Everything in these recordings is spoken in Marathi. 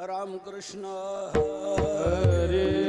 रामकृष्ण। हरे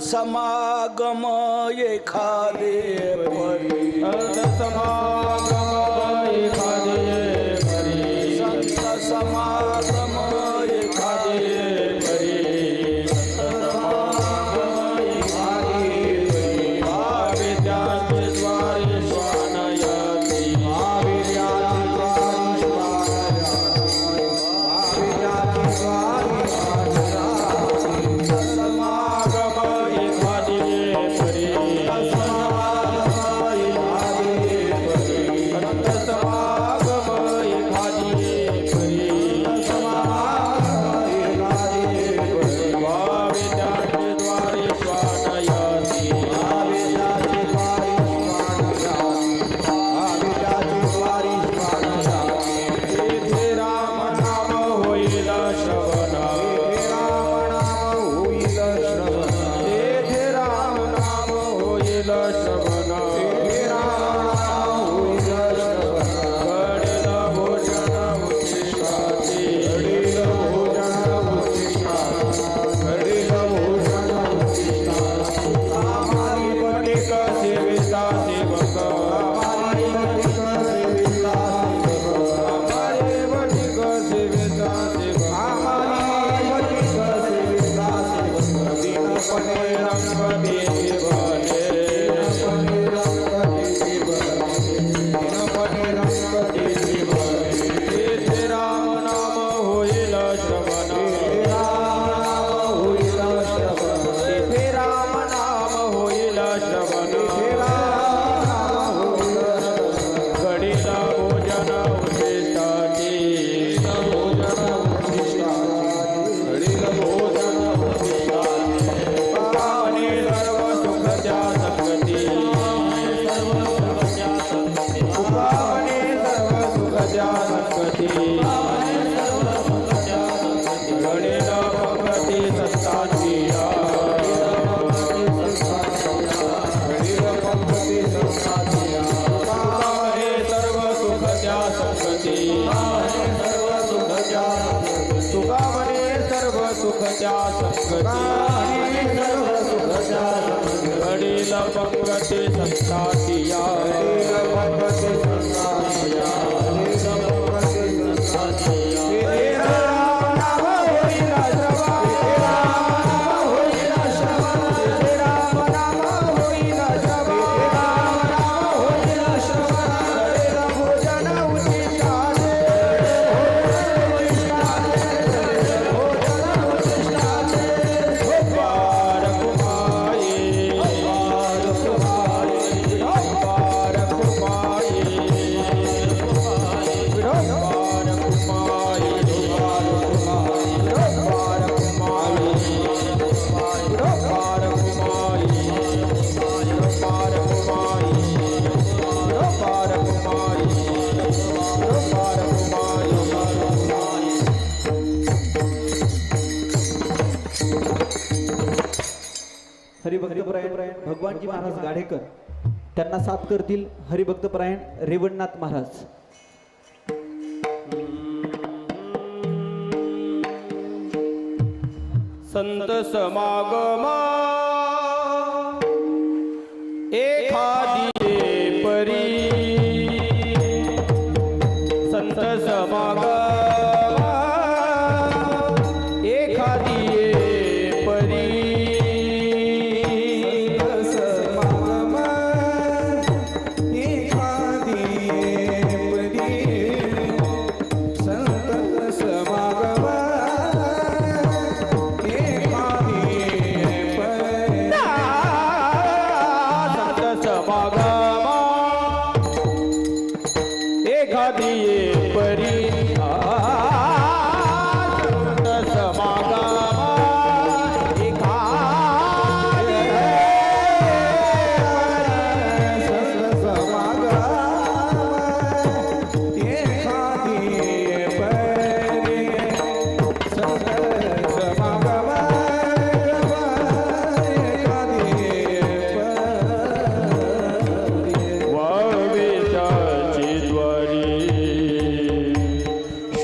समागम एखादे परी. हरिभक्तपरायण भगवानजी महाराज गाढेकर त्यांना साथ करतील हरिभक्त परायण रेवणनाथ महाराज. संत समागमा एखादी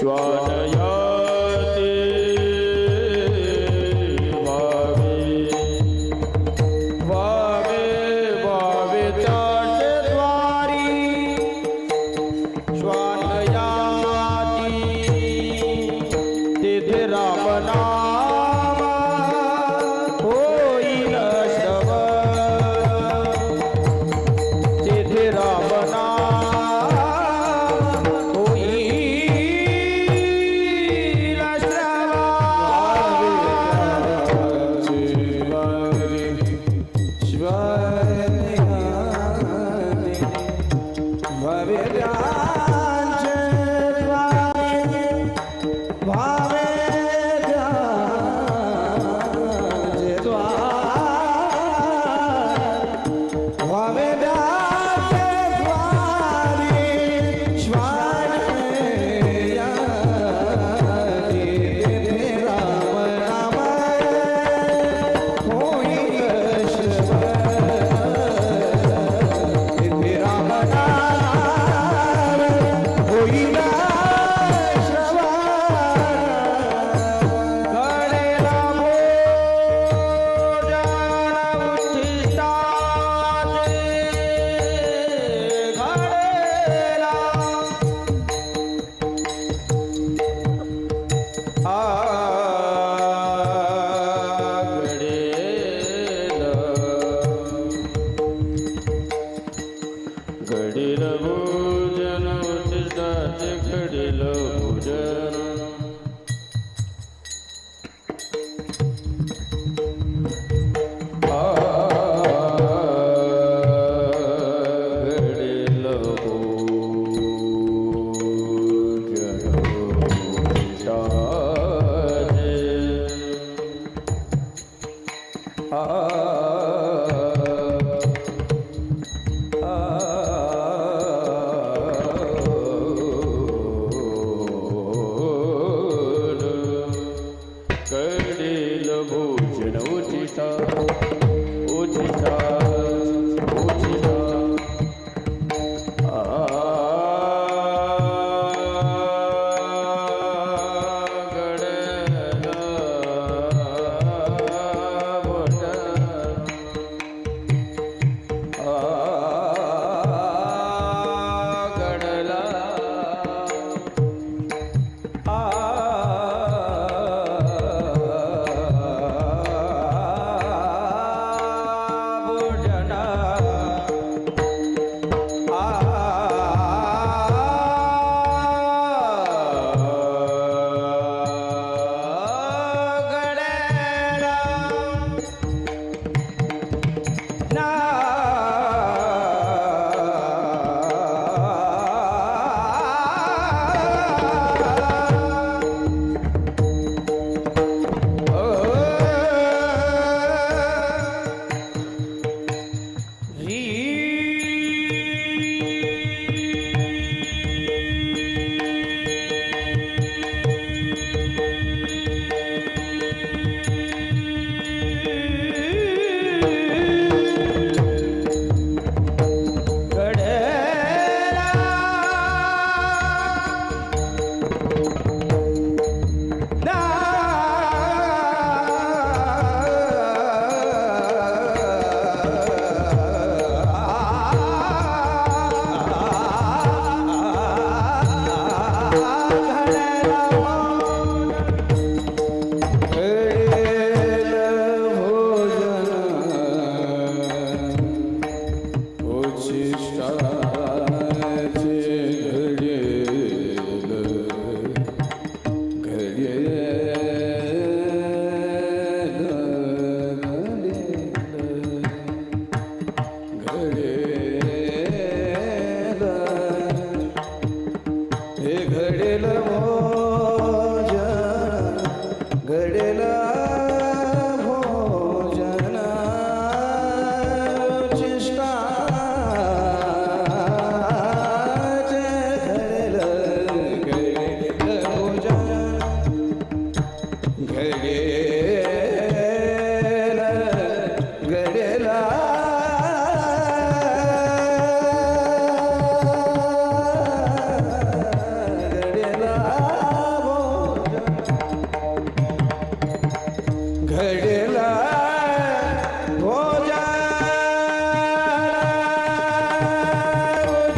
Şu an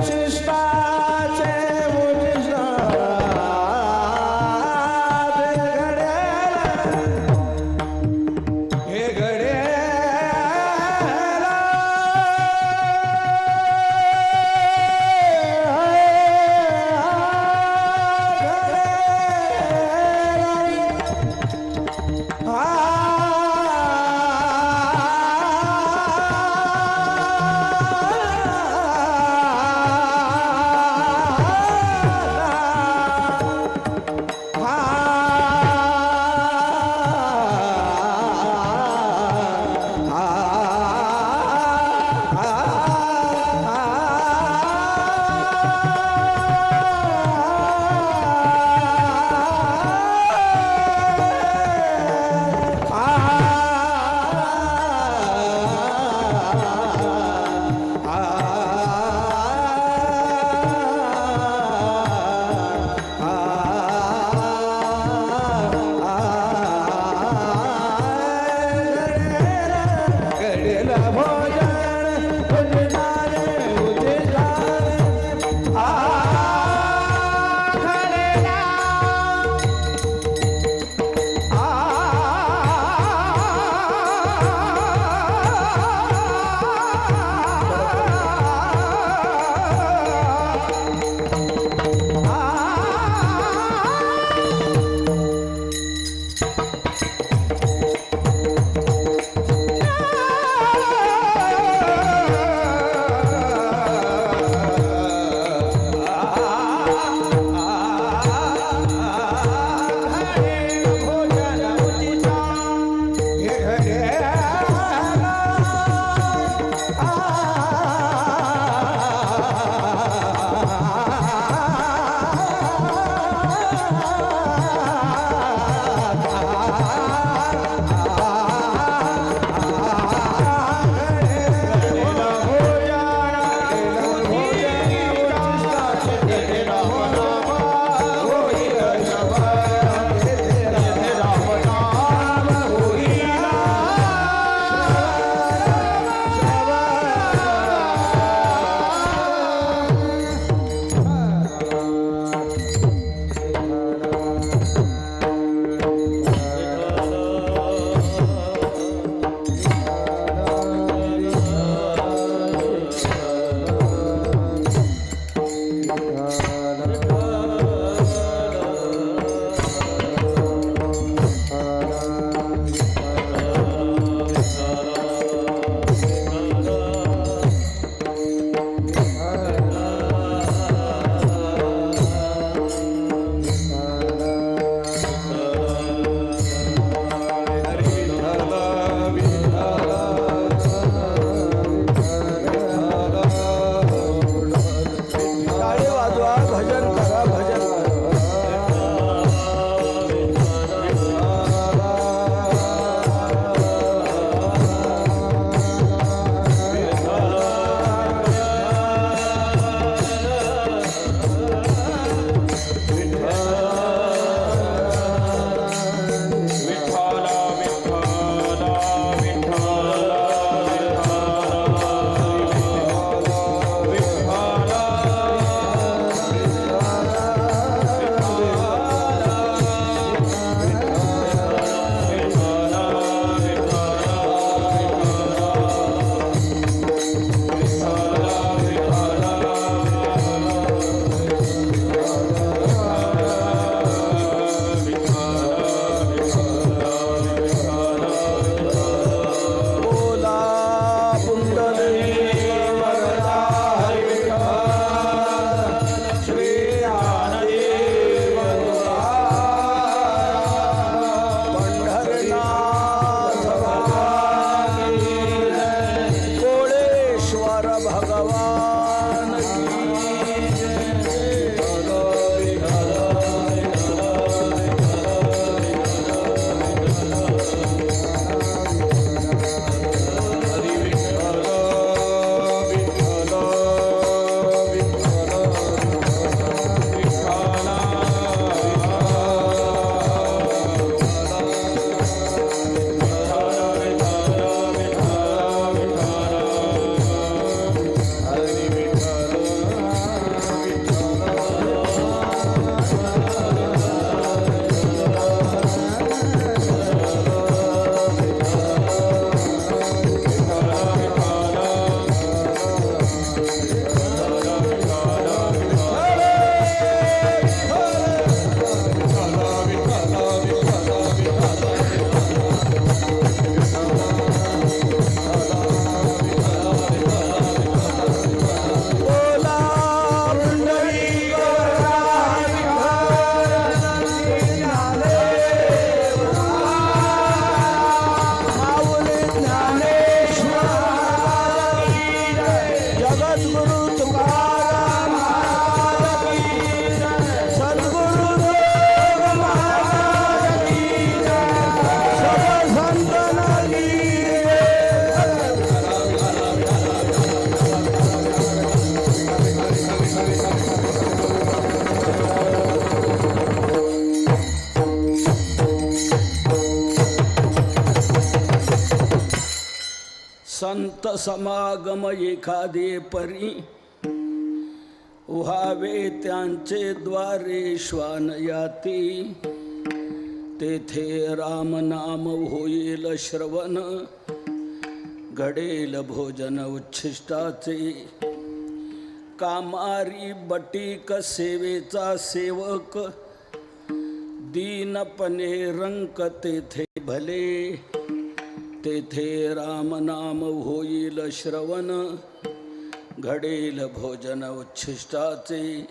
সৃষ্টি I'm not Salam. भक्त समागम एखादे परी. व्हावे त्यांचे द्वारे श्वान याती. तेथे राम नाम होईल श्रवण. घडेल भोजन उच्छिष्टाचे. कामारी बटीक सेवेचा सेवक. दीनपणे रंक तेथे भले. तेथे राम नाम होईल श्रवण. घडेल भोजन उच्छिष्टाचे.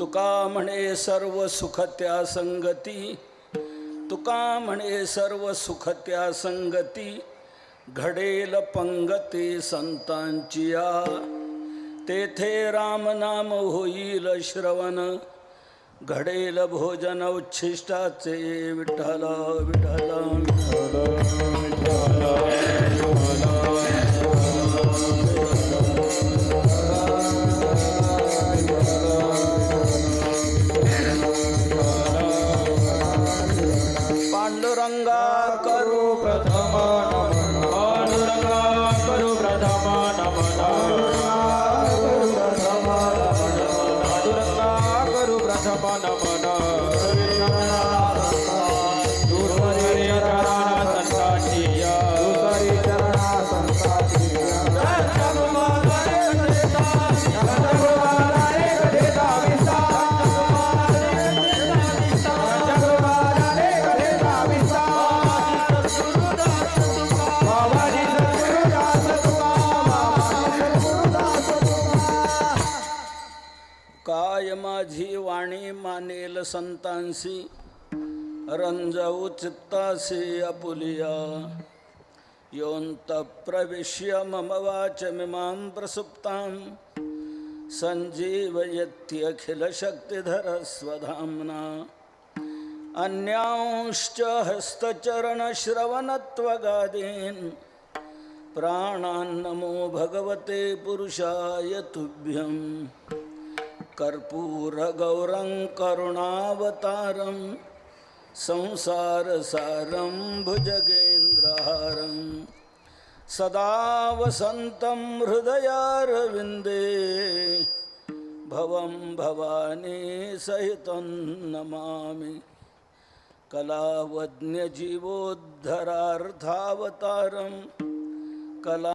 तुका म्हणे सर्व सुख त्या संगती. तुका म्हणे सर्व सुख त्या संगती. घडेल पंगते संतांची तेथे राम नाम होईल श्रवण. घडेल भोजन उच्छिष्टाचे विठ्ठला विठ्ठला विठ्ठला संतांशी रंजऊ रंजवू चित्तासी अपुलिया। योऽन्त प्रविश्य मम वाचमिमां प्रसुप्तां सञ्जीवयत्यखिलशक्तिधरस्वधाम्ना। अन्यांश्च हस्तचरणश्रवणत्वगादीन् प्राणान्नमो भगवते पुरुषाय तुभ्यम्। कर्पूरगौरं करुणावतारं संसारसारं भुजगेन्द्रहारं सदा वसन्तं हृदयारविन्दे भवं भवानी सहितं नमामि। कलावज्ञजीवोद्धरार्थावतारं कला